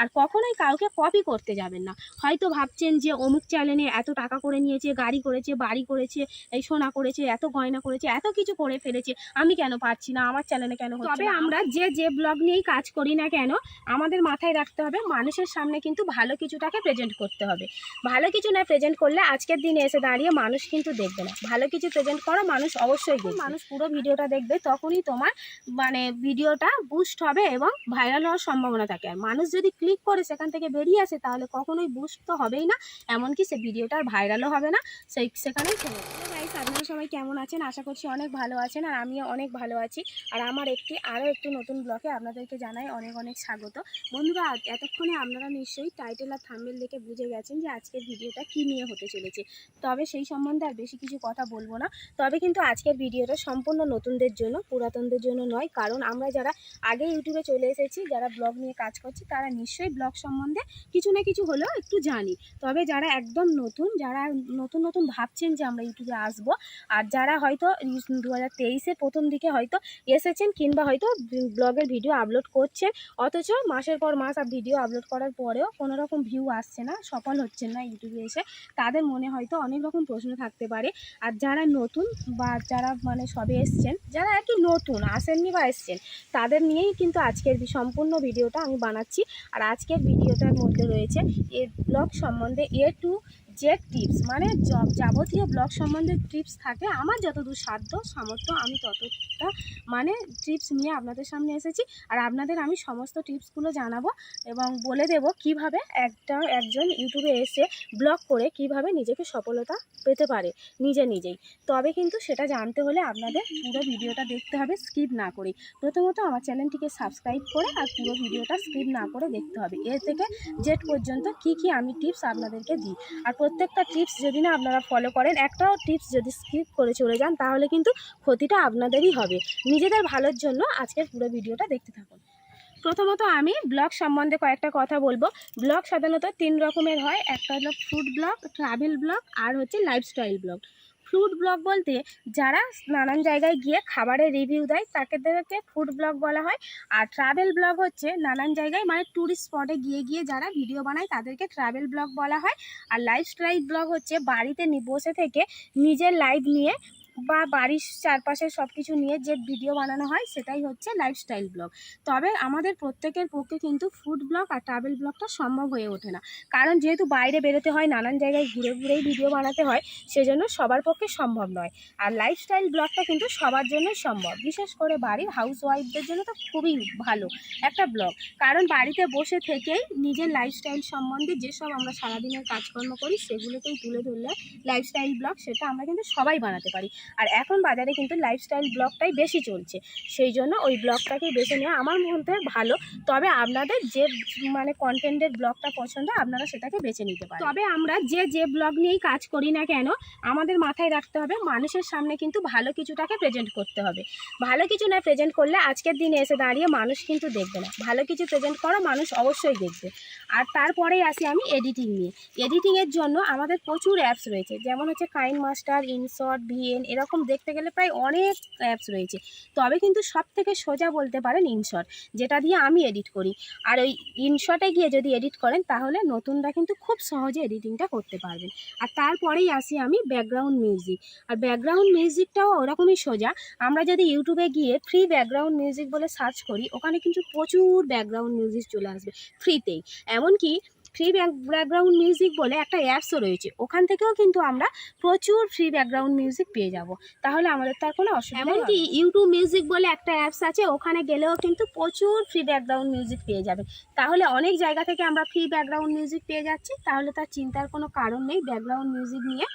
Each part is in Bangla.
আর কখনোই কাউকে কপি করতে যাবেন না। হয়তো ভাবছেন যে অমুক চ্যানেলে এত টাকা করে নিয়েছে গাড়ি করেছে বাড়ি করেছে এই সোনা করেছে এত গয়না করেছে এত কিছু করে ফেলেছে আমি কেন পাচ্ছি না? আমার চ্যানেলে কেন তবে আমরা যে যে ব্লগ নিয়েই কাজ করি না কেন আমাদের মাথায় রাখতে হবে মানুষের সামনে কিন্তু ভালো কিছুটাকে প্রেজেন্ট করতে হবে। ভালো কিছু না প্রেজেন্ট করলে আজকের দিনে এসে দাঁড়িয়ে মানুষ কিন্তু দেখবে না। ভালো কিছু প্রেজেন্ট করো মানুষ অবশ্যই দেখবে। মানুষ পুরো ভিডিওটা দেখবে তখনই তোমার মানে ভিডিওটা বুস্ট হবে এবং ভাইরাল হওয়ার সম্ভাবনা থাকে। আর মানুষ যদি ক্লিক করে সেখান থেকে বেরিয়ে আসে, তাহলে কখনোই বুস্ট তো হবেই না। এমনকি সে ভিডিওটা ভাইরালও হবে না। সেই, সেখানেই থেমে আপনারা সবাই কেমন আছেন? আশা করছি অনেক ভালো আছেন আর আমিও অনেক ভালো আছি। আর আমার একটি, আরও একটি নতুন ব্লগে আপনাদেরকে জানাই অনেক অনেক স্বাগত। বন্ধুরা এতক্ষণে আপনারা নিশ্চয়ই টাইটেল আর থাম্বেল দেখে বুঝে গেছেন যে আজকের ভিডিওটা কী নিয়ে হতে চলেছে। তবে সেই সম্বন্ধে আর বেশি কিছু কথা বলব না। তবে কিন্তু আজকের ভিডিওটা সম্পূর্ণ নতুনদের জন্য, পুরাতনদের জন্য নয়। কারণ আমরা যারা আগে ইউটিউবে চলে এসেছি, যারা ব্লগ নিয়ে কাজ করছি, তারা নিশ্চয়ই ব্লগ সম্বন্ধে কিছু না কিছু হলেও একটু জানি। তবে যারা একদম নতুন, যারা নতুন নতুন ভাবছেন যে আমরা ইউটিউবে আসব আর যারা হয়তো দু হাজার তেইশের প্রথম দিকে হয়তো এসেছেন কিংবা হয়তো ব্লগের ভিডিও আপলোড করছেন, অথচ মাসের পর মাস আর ভিডিও আপলোড করার পরেও কোনো রকম ভিউ আসছে না, সফল হচ্ছেন না ইউটিউবে এসে, তাদের মনে হয়তো অনেক রকম প্রশ্ন থাকতে পারে। আর যারা নতুন বা যারা মানে সবে এসছেন, যারা আর কি নতুন, আসেননি বা এসছেন, তাদের নিয়েই কিন্তু আজকের সম্পূর্ণ ভিডিওটা আমি বানাচ্ছি। আর আজকের ভিডিওটার মধ্যে রয়েছে এ ব্লগ সম্বন্ধে এ টু জেড টিপস মানে যাবতীয় ব্লগ সম্বন্ধে টিপস থাকে, আমার যতদূর সাধ্য, সামর্থ্য, আমি ততটা মানে টিপস নিয়ে আপনাদের সামনে এসেছি। আর আপনাদের আমি সমস্ত টিপসগুলো জানাব এবং বলে দেব কীভাবে একটা, একজন ইউটিউবে এসে ব্লগ করে কীভাবে নিজেকে সফলতা পেতে পারে, নিজে নিজেই। তবে কিন্তু সেটা জানতে হলে আপনাদের পুরো ভিডিওটা দেখতে হবে স্কিপ না করে। প্রথমত আমার চ্যানেলটিকে সাবস্ক্রাইব করে আর পুরো ভিডিওটা স্কিপ না করে দেখতে হবে। এর থেকে জেড পর্যন্ত কি কি আমি টিপস আপনাদেরকে দিই। আর প্রত্যেকটা টিপস যদি না আপনারা ফলো করেন, একটাও টিপস যদি স্কিপ করে চলে যান, তাহলে কিন্তু ক্ষতিটা আপনাদেরই হবে। নিজেদের ভালোর জন্য আজকের পুরো ভিডিওটা দেখতে থাকুন। প্রথমত আমি ব্লগ সম্বন্ধে কয়েকটা কথা বলব। ব্লগ সাধারণত তিন রকমের হয়। একটা হলো ফুড ব্লগ ট্রাভেল ব্লগ আর হচ্ছে লাইফস্টাইল ব্লগ ফুড ব্লগ বলতে যারা নানান জায়গায় গিয়ে খাবারের রিভিউ দেয়, তাদেরকে ফুড ব্লগ বলা হয়। আর ট্রাভেল ব্লগ হচ্ছে নানান জায়গায় মানে ট্যুরিস্ট স্পটে গিয়ে গিয়ে যারা ভিডিও বানায়, তাদেরকে ট্রাভেল ব্লগ বলা হয়। আর লাইফস্টাইল ব্লগ হচ্ছে বাড়িতে বসে থেকে নিজের লাইফ নিয়ে বা বাড়ির চারপাশে সব কিছু নিয়ে যে ভিডিও বানানো হয়, সেটাই হচ্ছে লাইফস্টাইল ব্লগ তবে আমাদের প্রত্যেকের পক্ষে কিন্তু ফুড ব্লগ আর ট্রাভেল ব্লগটা সম্ভব হয়ে ওঠে না। কারণ যেহেতু বাইরে বেরোতে হয়, নানান জায়গায় ঘুরে ঘুরেই ভিডিও বানাতে হয়, সেজন্য সবার পক্ষে সম্ভব নয়। আর লাইফস্টাইল ব্লগটা কিন্তু সবার জন্যই সম্ভব। বিশেষ করে বাড়ির হাউস ওয়াইফদের জন্য তো খুবই ভালো একটা ব্লগ কারণ বাড়িতে বসে থেকেই নিজের লাইফস্টাইল সম্বন্ধে যেসব আমরা সারাদিনের কাজকর্ম করি, সেগুলোকেই তুলে ধরলে লাইফস্টাইল ব্লগ সেটা আমরা কিন্তু সবাই বানাতে পারি। আর এখন বাজারে কিন্তু লাইফস্টাইল ব্লগটাই বেশি চলছে। সেই জন্য ওই ব্লগটাকেই বেছে নেওয়া আমার মধ্যে ভালো। তবে আপনাদের যে মানে কন্টেন্টের ব্লগটা পছন্দ, আপনারা সেটাকে বেছে নিতে পারেন। তবে আমরা যে যে ব্লগ নিয়েই কাজ করি না কেন, আমাদের মাথায় রাখতে হবে মানুষের সামনে কিন্তু ভালো কিছুটাকে প্রেজেন্ট করতে হবে। ভালো কিছু না প্রেজেন্ট করলে আজকের দিনে এসে দাঁড়িয়ে মানুষ কিন্তু দেখবে না। ভালো কিছু প্রেজেন্ট করো, মানুষ অবশ্যই দেখবে। আর তারপরেই আসি আমি এডিটিং নিয়ে। এডিটিংয়ের জন্য আমাদের প্রচুর অ্যাপস রয়েছে। যেমন হচ্ছে কাইন মাস্টার ইনশট ভিএন এরকম দেখতে গেলে প্রায় অনেক অ্যাপস রয়েছে। তবে কিন্তু সব থেকে সোজা বলতে পারেন ইনশট যেটা দিয়ে আমি এডিট করি। আর ওই ইনশটে গিয়ে যদি এডিট করেন, তাহলে নতুনরা কিন্তু খুব সহজে এডিটিংটা করতে পারবেন। আর তারপরেই আসি আমি ব্যাকগ্রাউন্ড মিউজিক আর ব্যাকগ্রাউন্ড মিউজিকটাও ওরকমই সোজা। আমরা যদি ইউটিউবে গিয়ে ফ্রি ব্যাকগ্রাউন্ড মিউজিক বলে সার্চ করি, ওখানে কিন্তু প্রচুর ব্যাকগ্রাউন্ড মিউজিক চলে আসবে ফ্রিতেই এমনকি ফ্রি ব্যাকগ্রাউন্ড মিউজিক বলে একটা অ্যাপসও রয়েছে। ওখান থেকেও কিন্তু আমরা প্রচুর ফ্রি ব্যাকগ্রাউন্ড মিউজিক পেয়ে যাব। তাহলে আমাদের তার কোনো অসুবিধা এমনকি ইউটিউব মিউজিক বলে একটা অ্যাপস আছে, ওখানে গেলেও কিন্তু প্রচুর ফ্রি ব্যাকগ্রাউন্ড মিউজিক পেয়ে যাবে। তাহলে অনেক জায়গা থেকে আমরা ফ্রি ব্যাকগ্রাউন্ড মিউজিক পেয়ে যাচ্ছি। তাহলে তার চিন্তার কোনো কারণ নেই। ব্যাকগ্রাউন্ড মিউজিক নিয়ে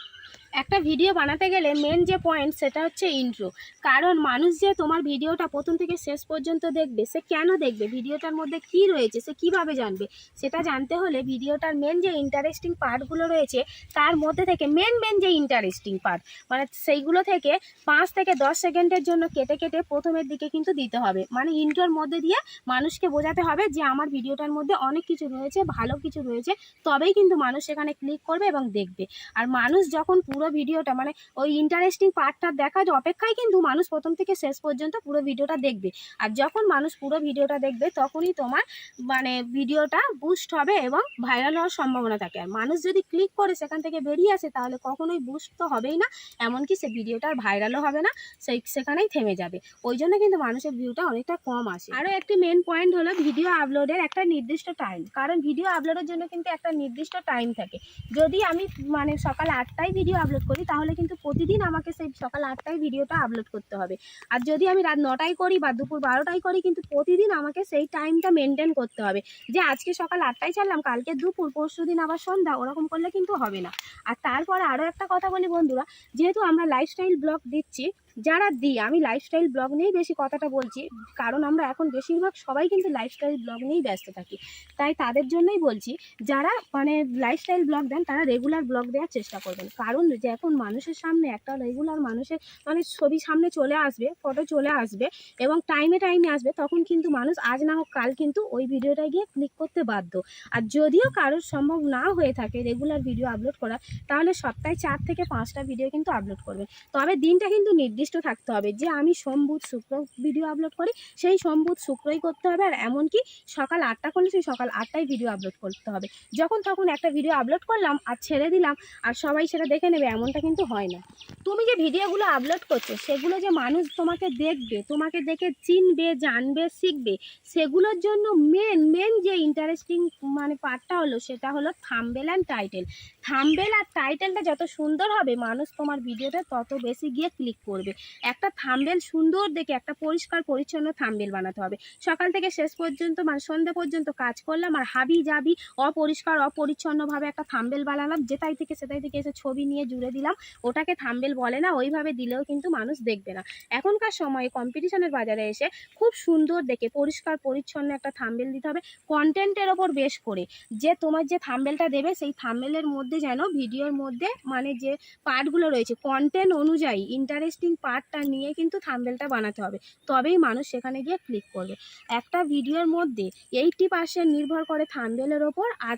একটা ভিডিও বানাতে গেলে মেন যে পয়েন্ট সেটা হচ্ছে ইন্ট্রো কারণ মানুষ যে তোমার ভিডিওটা প্রথম থেকে শেষ পর্যন্ত দেখবে, সে কেন দেখবে? ভিডিওটার মধ্যে কি রয়েছে? সে কীভাবে জানবে? সেটা জানতে হলে ভিডিওটার মেন যে ইন্টারেস্টিং পার্টগুলো রয়েছে, তার মধ্যে থেকে মেন মেন যে ইন্টারেস্টিং পার্ট মানে সেইগুলো থেকে পাঁচ থেকে দশ সেকেন্ডের জন্য কেটে কেটে প্রথমের দিকে কিন্তু দিতে হবে। মানে ইন্ট্রোর মধ্যে দিয়ে মানুষকে বোঝাতে হবে যে আমার ভিডিওটার মধ্যে অনেক কিছু রয়েছে, ভালো কিছু রয়েছে, তবেই কিন্তু মানুষ সেখানে ক্লিক করবে এবং দেখবে। আর মানুষ যখন পুরো পুরো ভিডিওটা মানে ওই ইন্টারেস্টিং পার্টটা দেখার অপেক্ষায় কিন্তু মানুষ প্রথম থেকে শেষ পর্যন্ত পুরো ভিডিওটা দেখবে। আর যখন মানুষ পুরো ভিডিওটা দেখবে, তখনই তোমার মানে ভিডিওটা বুস্ট হবে এবং ভাইরাল হওয়ার সম্ভাবনা থাকে। আর মানুষ যদি ক্লিক করে সেখান থেকে বেরিয়ে আসে, তাহলে কখনোই বুস্ট তো হবেই না। এমনকি সে ভিডিওটা ভাইরালও হবে না, সেই সেখানেই থেমে যাবে। ওই জন্য কিন্তু মানুষের ভিউটা অনেকটা কম আসে। আরও একটি মেন পয়েন্ট হলো ভিডিও আপলোডের একটা নির্দিষ্ট টাইম কারণ ভিডিও আপলোডের জন্য কিন্তু একটা নির্দিষ্ট টাইম থাকে। যদি আমি মানে সকাল আটটায় ভিডিও আপলোড করি, তাহলে কিন্তু প্রতিদিন আমাকে সেই সকাল আটটায় ভিডিওটা আপলোড করতে হবে। আর যদি আমি রাত নটায় করি বা দুপুর বারোটায় করি, কিন্তু প্রতিদিন আমাকে সেই টাইমটা মেনটেন করতে হবে। যে আজকে সকাল আটটায় ছাড়লাম, কালকে দুপুর, পরশু দিন আবার সন্ধ্যা, ওরকম করলে কিন্তু হবে না। আর তারপরে আরও একটা কথা বলি বন্ধুরা, যেহেতু আমরা লাইফস্টাইল ব্লগ দিচ্ছি যারা দিই, আমি লাইফস্টাইল ব্লগ নিয়েই বেশি কথাটা বলছি। কারণ আমরা এখন বেশিরভাগ সবাই কিন্তু লাইফস্টাইল ব্লগ নিয়েই ব্যস্ত থাকি। তাই তাদের জন্যই বলছি, যারা মানে লাইফস্টাইল ব্লগ দেন, তারা রেগুলার ব্লগ দেওয়ার চেষ্টা করবেন। কারণ যে এখন মানুষের সামনে, একটা রেগুলার মানুষের মানে ছবি সামনে চলে আসবে ফটো চলে আসবে এবং টাইমে টাইমে আসবে, তখন কিন্তু মানুষ আজ না হোক কাল কিন্তু ওই ভিডিওটায় গিয়ে ক্লিক করতে বাধ্য। আর যদিও কারোর সম্ভব না হয়ে থাকে রেগুলার ভিডিও আপলোড করা, তাহলে সপ্তাহে চার থেকে পাঁচটা ভিডিও কিন্তু আপলোড করবে তবে দিনটা কিন্তু নির্দিষ্ট থাকতে হবে। যে আমি সোম বুধ শুক্র ভিডিও আপলোড করি, সেই সোম বুধ শুক্রই করতে হবে আর এমনকি সকাল আটটা করলে সেই সকাল আটটায় ভিডিও আপলোড করতে হবে। যখন তখন একটা ভিডিও আপলোড করলাম আর ছেড়ে দিলাম আর সবাই সেটা দেখে নেবে, এমনটা কিন্তু হয় না। তুমি যে ভিডিওগুলো আপলোড করছ, সেগুলো যে মানুষ তোমাকে দেখবে, তোমাকে দেখে চিনবে, জানবে, শিখবে, সেগুলোর জন্য মেন মেন যে ইন্টারেস্টিং মানে পার্টটা হলো, সেটা হলো থাম্বেল অ্যান্ড টাইটেল থাম্বেল আর টাইটেলটা যত সুন্দর হবে, মানুষ তোমার ভিডিওতে তত বেশি গিয়ে ক্লিক করবে। একটা থামবেল সুন্দর দেখে, একটা পরিষ্কার, পরিচ্ছন্ন থাম্বেল বানাতে হবে। সকাল থেকে শেষ পর্যন্ত মানে সন্ধ্যে পর্যন্ত কাজ করলাম, আর হাবি যাবি অপরিষ্কার, অপরিচ্ছন্নভাবে একটা থামবেল বানালাম যেটাই থেকে সেটাই থেকে এসে ছবি নিয়ে জুড়ে দিলাম। ওটাকে থামবেল বলে না, ওইভাবে দিলেও কিন্তু মানুষ দেখবে না। এখনকার সময়ে কম্পিটিশনের বাজারে এসে খুব সুন্দর দেখে, পরিষ্কার, পরিচ্ছন্ন একটা থামবেল দিতে হবে কন্টেন্টের ওপর বেশ করে। যে তোমার যে থামবেলটা দেবে, সেই থামবেলের মধ্যে যেন ভিডিওর মধ্যে মানে যে পার্টগুলো রয়েছে কন্টেন্ট অনুযায়ী ইন্টারেস্টিং পার্টটা নিয়ে কিন্তু থাম্বেলটা বানাতে হবে। তবেই মানুষ সেখানে গিয়ে ক্লিক করবে। একটা ভিডিওর মধ্যে এইটটি পার্সেন্ট নির্ভর করে থাম্বেলের ওপর আর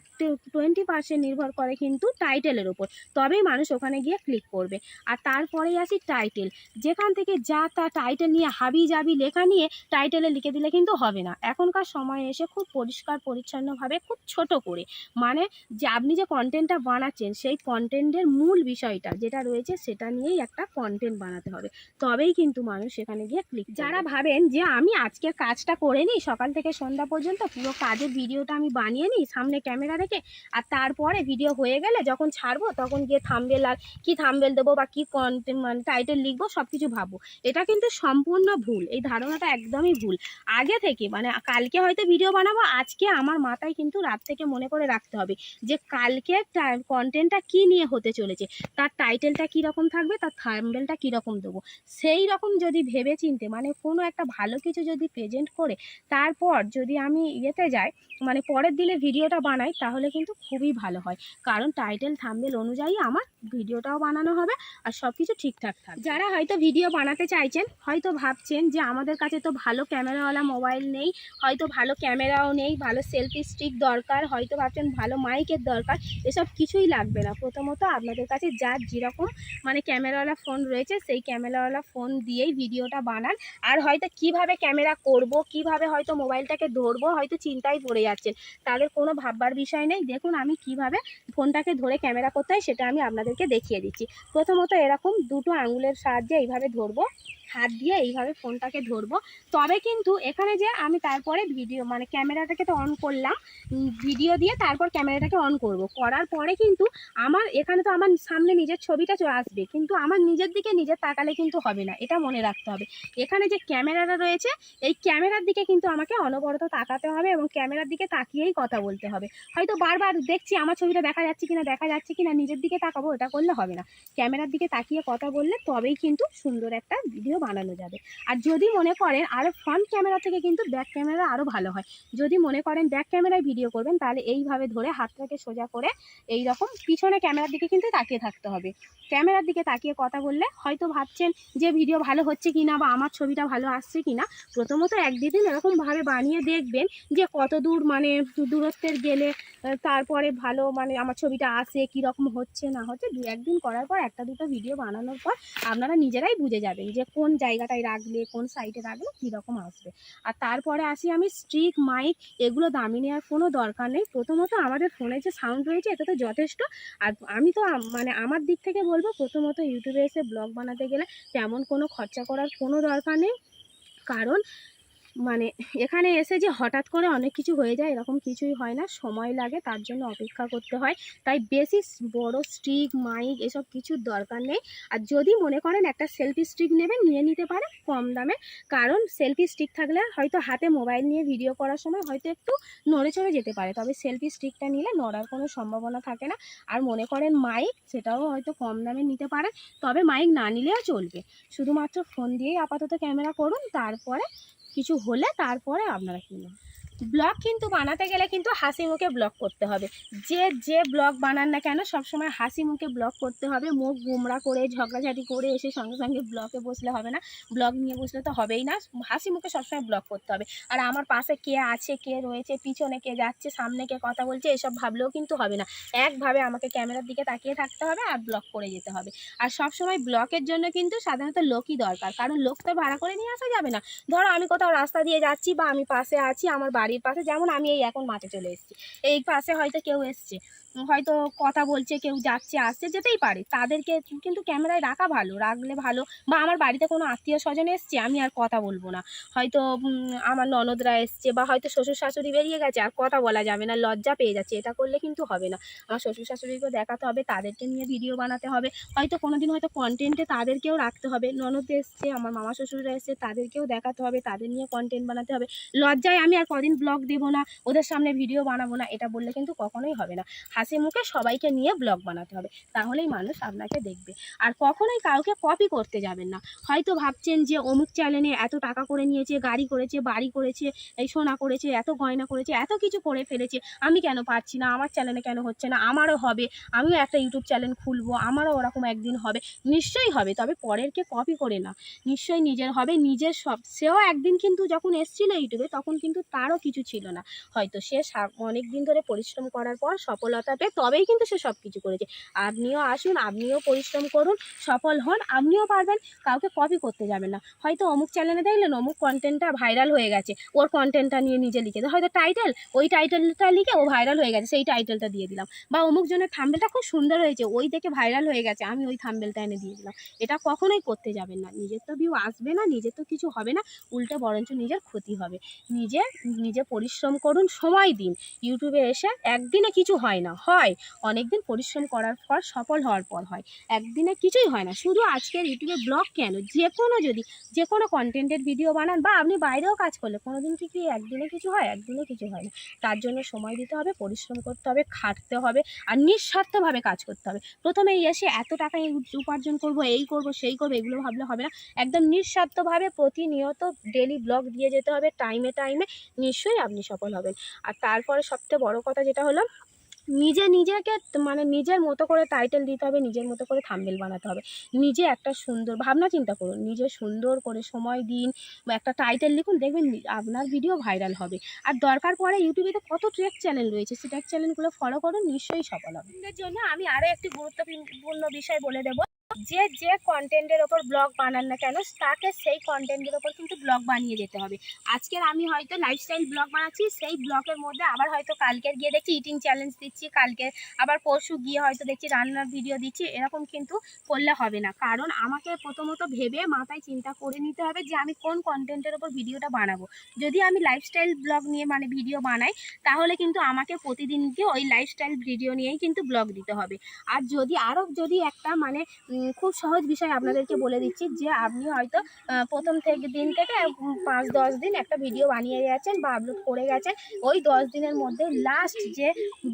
টোয়েন্টি পার্সেন্ট নির্ভর করে কিন্তু টাইটেলের ওপর। তবেই মানুষ ওখানে গিয়ে ক্লিক করবে। আর তারপরেই আসি টাইটেল যেখান থেকে যা তা টাইটেল নিয়ে হাবি জাবি লেখা নিয়ে টাইটেলে লিখে দিলে কিন্তু হবে না। এখনকার সময় এসে খুব পরিষ্কার, পরিচ্ছন্নভাবে খুব ছোট করে। মানে যে আপনি যে কন্টেন্টটা বানাচ্ছেন, সেই কন্টেন্টের মূল বিষয়টা যেটা রয়েছে, সেটা নিয়েই একটা কন্টেন্ট বানাতে হবে। তবেই কিন্তু মানুষ সেখানে গিয়ে ক্লিক যারা ভাবেন যে আমি আজকে কাজটা করে নিই, সকাল থেকে সন্ধ্যা পর্যন্ত পুরো কাজের ভিডিওটা আমি বানিয়ে নিই সামনে ক্যামেরা রেখে, আর তারপরে ভিডিও হয়ে গেলে যখন ছাড়বো তখন গিয়ে থামবেল আর কী থামবেল দেবো বা কী কন্টেন্ট মানে টাইটেল লিখব সব কিছু ভাববো। এটা কিন্তু সম্পূর্ণ ভুল, এই ধারণাটা একদমই ভুল। আগে থেকে মানে কালকে হয়তো ভিডিও বানাবো, আজকে আমার মাথায় কিন্তু রাত থেকে মনে করে রাখতে হবে যে কালকে কন্টেন্টটা কি নিয়ে হতে চলেছে, তার টাইটেলটা কীরকম থাকবে, তার থাম্বেলটা কীরকম দেবো। সেই রকম যদি ভেবে চিনতে মানে কোনো একটা ভালো কিছু যদি প্রেজেন্ট করে, তারপর যদি আমি ইয়েতে যাই মানে পরের দিনে ভিডিওটা বানাই, তাহলে কিন্তু খুবই ভালো হয়। কারণ টাইটেল থাম্বেল অনুযায়ী আমার ভিডিওটাও বানানো হবে আর সব কিছু ঠিকঠাক থাকবে। যারা হয়তো ভিডিও বানাতে চাইছেন, হয়তো ভাবছেন যে আমাদের কাছে তো ভালো ক্যামেরাওয়ালা মোবাইল নেই, হয়তো ভালো ক্যামেরাও নেই, ভালো সেলফি স্টিক দরকার, হয়তো ভাবছেন ভালো মাইকের দরকার, এসব কিছুই লাগবে না। প্রথমত আপনাদের কাছে যার যেরকম মানে ক্যামেরাওয়ালা ফোন রয়েছে, সেই ক্যামেরাওয়ালা ফোন দিয়েই ভিডিওটা বানান। আর হয়তো কীভাবে ক্যামেরা করব, কীভাবে হয়তো মোবাইলটাকে ধরবো, হয়তো চিন্তায় পড়ে যাচ্ছেন। তাদের কোনো ভাববার বিষয় নেই। দেখুন আমি কীভাবে ফোনটাকে ধরে ক্যামেরা করতে হয়, সেটা আমি আপনাদেরকে দেখিয়ে দিচ্ছি। প্রথমত এরকম দুটো আঙুলের সাহায্যে এইভাবে ধরবো, হাত দিয়ে এইভাবে ফোনটাকে ধরবো। তবে কিন্তু এখানে যে আমি তারপরে ভিডিও মানে ক্যামেরাটাকে তো অন করলাম ভিডিও দিয়ে তারপর ক্যামেরাটাকে অন করব। করার পরে কিন্তু আমার, এখানে তো আমার সামনে নিজের ছবিটা আসবে। কিন্তু আমার নিজের দিকে নিজের তাকালে কিন্তু হবে না, এটা মনে রাখতে হবে। এখানে যে ক্যামেরাটা রয়েছে, এই ক্যামেরার দিকে কিন্তু আমাকে অনবরত তাকাতে হবে এবং ক্যামেরার দিকে তাকিয়েই কথা বলতে হবে। হয়তো বারবার দেখছি, আমার ছবিটা দেখা যাচ্ছে কিনা, দেখা যাচ্ছে কিনা, নিজের দিকে তাকাবো এটা করলে হবে না। ক্যামেরার দিকে তাকিয়ে কথা বললে তবেই কিন্তু সুন্দর একটা ভিডিও বানানো যাবে। আর যদি মনে করেন আরও ফ্রন্ট ক্যামেরা থেকে কিন্তু ব্যাক ক্যামেরা আরও ভালো হয়। যদি মনে করেন ব্যাক ক্যামেরায় ভিডিও করবেন, তাহলে এইভাবে ধরে হাতটাকে সোজা করে এই রকম পিছনে ক্যামেরার দিকে কিন্তু তাকিয়ে থাকতে হবে। ক্যামেরার দিকে তাকিয়ে কথা বললে হয়তো ভাবছেন ভাবছেন যে ভিডিও ভালো হচ্ছে কিনা বা আমার ছবিটা ভালো আসছে কিনা, প্রথমত এক দুদিন এরকমভাবে বানিয়ে দেখবেন যে কত দূর মানে দূরত্বের গেলে তারপরে ভালো মানে আমার ছবিটা আসে, কীরকম হচ্ছে, না হচ্ছে, দু একদিন করার পর একটা দুটো ভিডিও বানানোর পর আপনারা নিজেরাই বুঝে যাবেন যে কোন জায়গাটায় রাখলে, কোন সাইডে রাখলে কীরকম আসবে। আর তারপরে আসি আমি স্ট্রিক মাইক এগুলো দামি নেওয়ার কোনো দরকার নেই। প্রথমত আমাদের ফোনে যে সাউন্ড রয়েছে এটা তো যথেষ্ট। আর আমি তো মানে আমার দিক থেকে বলব, প্রথমত ইউটিউবে এসে ব্লগ বানাতে গেলে তেমন কোনো খরচা করার কোনো দরকার নেই। কারণ মানে এখানে এসে যে হঠাৎ করে অনেক কিছু হয়ে যায়, এরকম কিছুই হয় না। সময় লাগে, তার জন্য অপেক্ষা করতে হয়। তাই বেশি বড় স্টিক, মাইক এসব কিছুর দরকার নেই। আর যদি মনে করেন একটা সেলফি স্টিক নেবেন, নিয়ে নিতে পারেন কম দামে। কারণ সেলফি স্টিক থাকলে হয়তো হাতে মোবাইল নিয়ে ভিডিও করার সময় হয়তো একটু নড়ে চড়ে যেতে পারে। তবে সেলফি স্টিকটা নিলে নড়ার কোনো সম্ভাবনা থাকে না। আর মনে করেন মাইক, সেটাও হয়তো কম দামে নিতে পারেন। তবে মাইক না নিলেও চলবে। শুধুমাত্র ফোন দিয়েই আপাতত ক্যামেরা করুন, তারপরে কিছু হলে তারপরে আপনারা কিনুন ব্লগ কিন্তু বানাতে গেলে কিন্তু হাসি মুখে ব্লগ করতে হবে। যে যে ব্লগ বানান না কেন সবসময় হাসি মুখে ব্লগ করতে হবে। মুখ গুমরা করে, ঝগড়াঝাটি করে এসে সঙ্গে সঙ্গে ব্লগে বসলে হবে না। ব্লগ নিয়ে বসলে তো হবেই না। হাসি মুখে সবসময় ব্লগ করতে হবে। আর আমার পাশে কে আছে, কে রয়েছে, পিছনে কে যাচ্ছে, সামনে কে কথা বলছে, এসব ভাবলেও কিন্তু হবে না। একভাবে আমাকে ক্যামেরার দিকে তাকিয়ে থাকতে হবে আর ব্লগ করে যেতে হবে। আর সব সময় ব্লকের জন্য কিন্তু সাধারণত লোকই দরকার। কারণ লোক তো ভাড়া করে নিয়ে আসা যাবে না। ধরো আমি কোথাও রাস্তা দিয়ে যাচ্ছি বা আমি পাশে আছি, আমার বাড়ির পাশে যেমন আমি এই এখন মাঠে চলে এসেছি। এই পাশে হয়তো কেউ এসছে। হয়তো কথা বলছে, কেউ যাচ্ছে, আসছে, যেতেই পারে। তাদেরকে কিন্তু ক্যামেরায় রাখা ভালো, রাখলে ভালো। বা আমার বাড়িতে কোনো আত্মীয় স্বজন এসছে, আমি আর কথা বলব না। হয়তো আমার ননদরা এসছে বা হয়তো শ্বশুর শাশুড়ি বেরিয়ে গেছে, আর কথা বলা যাবে না, লজ্জা পেয়ে যাচ্ছে। এটা করলে কিন্তু হবে না। আমার শ্বশুর শাশুড়িকেও দেখাতে হবে, তাদেরকে নিয়ে ভিডিও বানাতে হবে। হয়তো কোনো দিন হয়তো কন্টেন্টে তাদেরকেও রাখতে হবে। ননদ এসছে, আমার মামা শ্বশুররা এসছে, তাদেরকেও দেখাতে হবে, তাদের নিয়ে কন্টেন্ট বানাতে হবে। লজ্জায় আমি আর কদিন ব্লগ দেবো না, ওদের সামনে ভিডিও বানাবো না, এটা বললে কিন্তু কখনোই হবে না। হাসি মুখে সবাইকে নিয়ে ব্লগ বানাতে হবে। তাহলেই মানুষ আপনাকে দেখবে। আর কখনোই কাউকে কপি করতে যাবেন না। হয়তো ভাবছেন যে অমুক চ্যানেলে এত টাকা করে নিয়েছে, গাড়ি করেছে, বাড়ি করেছে, এই সোনা করেছে, এত গয়না করেছে, এত কিছু করে ফেলেছে। আমি কেন পারছি না? আমার চ্যানেলে কেন হচ্ছে না? আমারও হবে। আমিও একটা ইউটিউব চ্যানেল খুলবো। আমারও ওরকম একদিন হবে। নিশ্চয়ই হবে। তবে পরেরকে কপি করে না নিশ্চয়ই নিজের হবে। নিজের সব সেও একদিন কিন্তু যখন এসছিল ইউটিউবে তখন কিন্তু তারও কিছু ছিল না। হয়তো সে অনেক দিন ধরে পরিশ্রম করার পর সফলতা পেয়ে তবেই কিন্তু সে সব কিছু করেছে। আপনিও আসুন, আপনিও পরিশ্রম করুন, সফল হন, আপনিও পারবেন, কাউকে কপি করতে যাবেন না। হয়তো অমুক চ্যানেলে দেখলেন, অমুক কন্টেন্টটা ভাইরাল হয়ে গেছে, ওর কন্টেন্টটা নিয়ে নিজে লিখে হয়তো টাইটেল ওই টাইটেলটা লিখে ও ভাইরাল হয়ে গেছে, সেই টাইটেলটা দিয়ে দিলাম। বা অমুক জনের থাম্বেলটা খুব সুন্দর হয়েছে, ওই দেখে ভাইরাল হয়ে গেছে, আমি ওই থাম্বেলটা এনে দিয়ে দিলাম। এটা কখনোই করতে যাবেন না। নিজের তো ভিউ আসবে না, নিজের তো কিছু হবে না, উল্টে বরঞ্চ নিজের ক্ষতি হবে। নিজে নিজে পরিশ্রম করুন, সময় দিন। ইউটিউবে এসে একদিনে কিছু হয় না। হয়। অনেক দিন পরিশ্রম করার পর সফল হওয়ার পর হয়। একদিনে কিছুই হয় না। শুধু আজকের ইউটিউবে ব্লগ কেন? যে কোনো যদি, যে কোনো কন্টেন্টের ভিডিও বানান বা আপনি বাইরেও কাজ করলে কোনো দিন কি একদিনে কিছু হয়? একদিনে কিছু হয় না। তার জন্য সময় দিতে হবে, পরিশ্রম করতে হবে, খাটতে হবে আর নিঃস্বার্থভাবে কাজ করতে হবে। প্রথমে এই এসে এত টাকা উপার্জন করব, এই করব, সেই করব, এগুলো ভাবলে হবে না। একদম নিঃস্বার্থভাবে প্রতিনিয়ত ডেলি ব্লগ দিয়ে যেতে হবে। টাইমে টাইমে নিশ্চয়ই আপনি সফল হবেন। আর তারপরে সবচেয়ে বড় কথা যেটা হলো নিজে নিজেকে মানে নিজের মতো করে টাইটেল দিতে হবে, নিজের মতো করে থামবেল বানাতে হবে। নিজে একটা সুন্দর ভাবনা চিন্তা করুন, নিজে সুন্দর করে সময় দিন, বা একটা টাইটেল লিখুন, দেখবেন আপনার ভিডিও ভাইরাল হবে। আর দরকার পড়ে ইউটিউবে কত ট্রেক চ্যানেল রয়েছে সে ট্রেক চ্যানেলগুলো ফলো করুন, নিশ্চয়ই সফল হবে জন্য আমি আরও একটি গুরুত্বপূর্ণ বিষয় বলে দেবো। যে যে কন্টেন্টের ওপর ব্লগ বানান না কেন, তাকে সেই কন্টেন্টের ওপর কিন্তু ব্লগ বানিয়ে যেতে হবে। আজকের আমি হয়তো লাইফস্টাইল ব্লগ বানাচ্ছি, সেই ব্লগের মধ্যে আবার হয়তো কালকের গিয়ে দেখছি ইটিং চ্যালেঞ্জ দিচ্ছি কালকে আবার পরশু গিয়ে হয়তো দেখছি রান্নার ভিডিও দিচ্ছি, এরকম কিন্তু করলে হবে না। কারণ আমাকে প্রথমত ভেবে মাথায় চিন্তা করে নিতে হবে যে, আমি কোন কন্টেন্টের ওপর ভিডিওটা বানাবো। যদি আমি লাইফস্টাইল ব্লগ নিয়ে মানে ভিডিও বানাই, তাহলে কিন্তু আমাকে প্রতিদিনকে ওই লাইফস্টাইল ভিডিও নিয়েই কিন্তু ব্লগ দিতে হবে। আর যদি আরও যদি একটা মানে খুব সহজ বিষয় আপনাদেরকে বলে দিচ্ছি যে আপনি হয়তো প্রথম থেকে দিন থেকে পাঁচ দশ দিন একটা ভিডিও বানিয়ে গেছেন বা আপলোড করে গেছেন। ওই দশ দিনের মধ্যে লাস্ট যে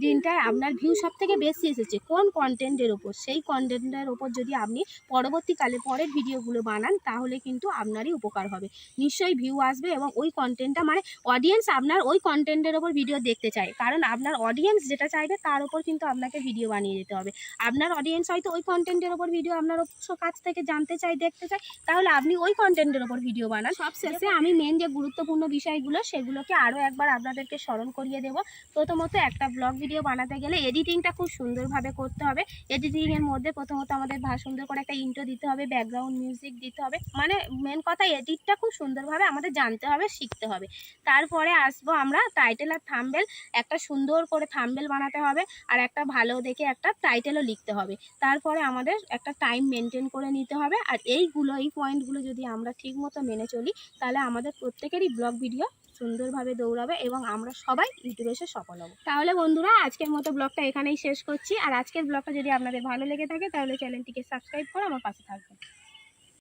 দিনটায় আপনার ভিউ সব থেকে বেশি এসেছে, কোন কন্টেন্টের ওপর সেই কন্টেন্টের ওপর যদি আপনি পরবর্তীকালে পরের ভিডিওগুলো বানান, তাহলে কিন্তু আপনারই উপকার হবে। নিশ্চয়ই ভিউ আসবে এবং ওই কন্টেন্টটা মানে অডিয়েন্স আপনার ওই কন্টেন্টের ওপর ভিডিও দেখতে চায়। কারণ আপনার অডিয়েন্স যেটা চাইবে, তার ওপর কিন্তু আপনাকে ভিডিও বানিয়ে যেতে হবে। আপনার অডিয়েন্স হয়তো ওই কন্টেন্টের ওপর ভিডিও আপনার কাছ থেকে জানতে চাই দেখতে চাই তাহলে আপনি ওই কন্টেন্টের ওপর ভিডিও বানান। সব শেষে আমি মেন যে গুরুত্বপূর্ণ বিষয়গুলো সেগুলোকে আরও একবার আপনাদেরকে স্মরণ করিয়ে দেবো। প্রথমত একটা ব্লগ ভিডিও বানাতে গেলে এডিটিংটা খুব সুন্দরভাবে করতে হবে। এডিটিংয়ের মধ্যে প্রথমত আমাদের ভা সুন্দর করে একটা ইন্ট্রো দিতে হবে ব্যাকগ্রাউন্ড মিউজিক দিতে হবে। মানে মেন কথা এডিটটা খুব সুন্দরভাবে আমাদের জানতে হবে শিখতে হবে। তারপরে আসব আমরা টাইটেল আর থাম্বেল একটা সুন্দর করে থাম্বেল বানাতে হবে আর একটা ভালো দেখে একটা টাইটেলও লিখতে হবে। তারপরে আমাদের একটা টাইম মেনটেন করে নিতে হবে। আর এইগুলো, এই পয়েন্টগুলো যদি আমরা ঠিক মতো মেনে চলি, তাহলে আমাদের প্রত্যেকেরই ব্লগ ভিডিও সুন্দরভাবে দৌড়াবে এবং আমরা সবাই ইউটিউবে এসে সফল হব। তাহলে বন্ধুরা, আজকের মতো ব্লগটা এখানেই শেষ করছি। আর আজকের ব্লগটা যদি আপনাদের ভালো লেগে থাকে, তাহলে চ্যানেলটিকে সাবস্ক্রাইব করে আমার পাশে থাকবেন।